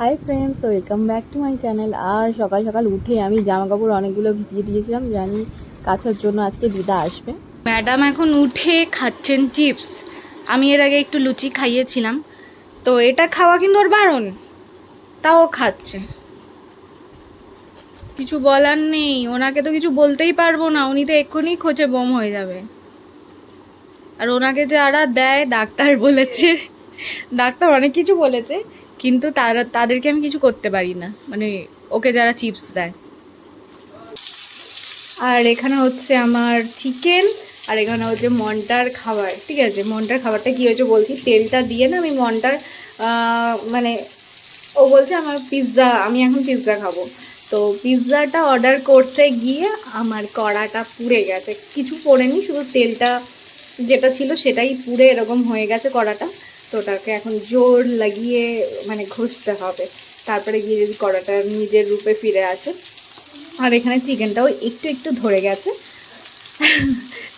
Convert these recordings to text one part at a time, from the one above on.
Hi friends welcome back to my channel আর সকাল সকাল উঠে আমি জামা কাপড় অনেকগুলো ভিজিয়ে দিয়েছিলাম, জানি কাচার জন্য আজকে দিদা আসবে। ম্যাডাম এখন উঠে খাচ্ছেন চিপস। আমি এর আগে একটু লুচি খাইয়েছিলাম। তো এটা খাওয়া কিন্তু ওর বারণ, তাও খাচ্ছে। কিছু বলার নেই, ওনাকে তো কিছু বলতেই পারব না, উনি তো এক্ষুনি খোঁচে বোম হয়ে যাবে। আর ওনাকে যারা দেয়, ডাক্তার বলেছে, ডাক্তার অনেক কিছু বলেছে কিন্তু তারা, তাদেরকে আমি কিছু করতে পারি না। মানে ওকে যারা চিপস দেয়। আর এখানে হচ্ছে আমার চিকেন আর এখানে হচ্ছে মন্টার খাবার, ঠিক আছে? মন্টার খাবারটা কী হয়েছে বলছি? তেলটা দিয়ে না আমি মন্টার মানে ও বলছে আমার পিৎজা আমি এখন পিৎজা খাব। তো পিৎজাটা অর্ডার করতে গিয়ে আমার কড়াটা পুড়ে গেছে। কিছু পড়েনি, শুধু তেলটা যেটা ছিল সেটাই পুড়ে এরকম হয়ে গেছে কড়াটা। তো ওটাকে এখন জোর লাগিয়ে মানে ঘষতে হবে। তারপরে গিয়ে যদি কড়াটা নিজের রূপে ফিরে আসে। আর এখানে চিকেনটাও একটু একটু ধরে গেছে।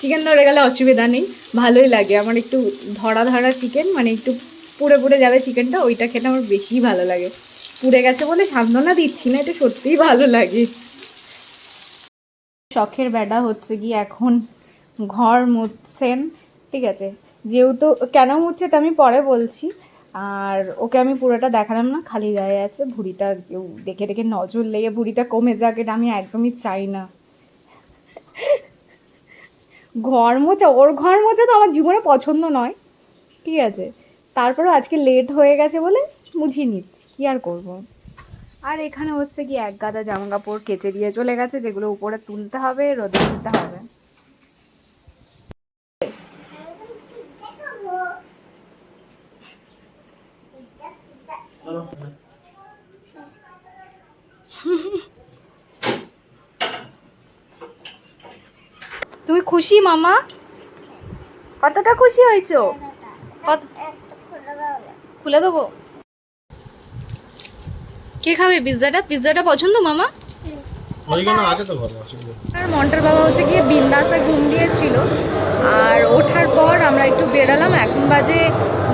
চিকেন ধরে গেলে অসুবিধা নেই, ভালোই লাগে। আমার একটু ধরা ধরা চিকেন মানে একটু পুড়ে পুড়ে যাবে চিকেনটা, ওইটা খেতে আমার বেশি ভালো লাগে। পুড়ে গেছে বলে সান্ত্বনা দিচ্ছি না, এটা সত্যিই ভালো লাগে। শখের বেড়া হচ্ছে কি এখন ঘর মুছছেন, ঠিক আছে? যেহেতু কেন মুছছে এটা আমি পরে বলছি। আর ওকে আমি পুরোটা দেখালাম না, খালি গায়ে আছে, ভুঁড়িটা কেউ দেখে দেখে নজর লেগে ভুঁড়িটা কমে যাক, এটা আমি একদমই চাই না। ঘর মোছা, ওর ঘর মোছা তো আমার জীবনে পছন্দ নয়। ঠিক আছে তারপরে আজকে লেট হয়ে গেছে বলে মুছিয়ে নিচ্ছি, কী আর করব। আর এখানে হচ্ছে কি, এক গাদা জামা কাপড় কেচে দিয়ে চলে গেছে, যেগুলো উপরে তুলতে হবে, রোদে দিতে হবে। তুমি খুশি মামা? কতটা খুশি হয়েছো? খুলে দেবো। কে খাবে? পিৎজাটা? পিৎজাটা পছন্দ মামা। আর মন্টার বাবা হচ্ছে গিয়ে বিন্দাসে ঘুম দিয়েছিল। আর ওঠার পর আমরা একটু বেরালাম এখন বাজে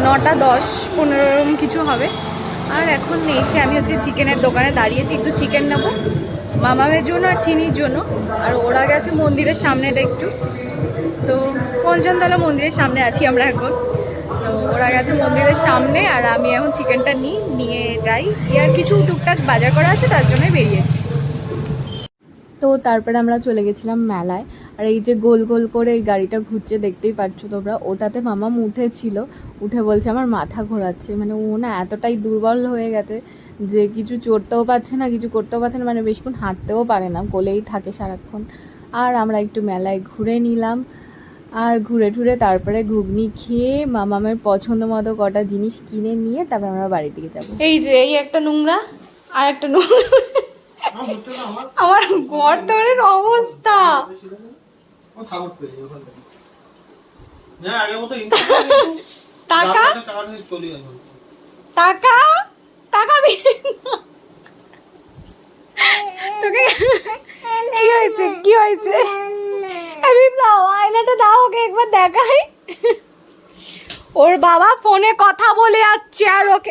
নটা দশ পনেরো কিছু হবে। আর এখন এসে আমি হচ্ছে চিকেনের দোকানে দাঁড়িয়েছি, একটু চিকেন নেব। মামামের জন্য আর চিনির জন্য। আর ওরা গেছে মন্দিরের সামনেটা একটু। তো পঞ্চমতলা মন্দিরের সামনে আছি আমরা এখন। তো ওরা গেছে মন্দিরের সামনে আর আমি এখন চিকেনটা নিই, নিয়ে যাই। আর কিছু টুকটাক বাজার করা আছে, তার জন্যই বেরিয়েছি। তো তারপরে আমরা চলে গেছিলাম মেলায়। আর এই যে গোল গোল করে এই গাড়িটা ঘুরছে, দেখতেই পাচ্ছ তোমরা। ওটাতে মামাম উঠেছিল উঠে বলছে, আমার মাথা ঘোরাচ্ছে। মানে ও না এতটাই দুর্বল হয়ে গেছে যে কিছু চড়তেও পারছে না, কিছু করতেও পারছে না। মানে বেশিক্ষণ হাঁটতেও পারে না, গোলেই থাকে সারাক্ষণ। আর আমরা একটু মেলায় ঘুরে নিলাম। আর ঘুরে টুরে তারপরে ঘুগনি খেয়ে মামামের পছন্দ মতো কটা জিনিস কিনে নিয়ে তারপরে আমরা বাড়ি দিকে যাব। এই যে, এই একটা নোংরা আর একটা নোংরা। আমার ঘর তোরের অবস্থা তোকে কি হয়েছে? আয়নাটা দাও, ওকে একবার দেখাই। ওর বাবা ফোনে কথা বলে যাচ্ছে আর ওকে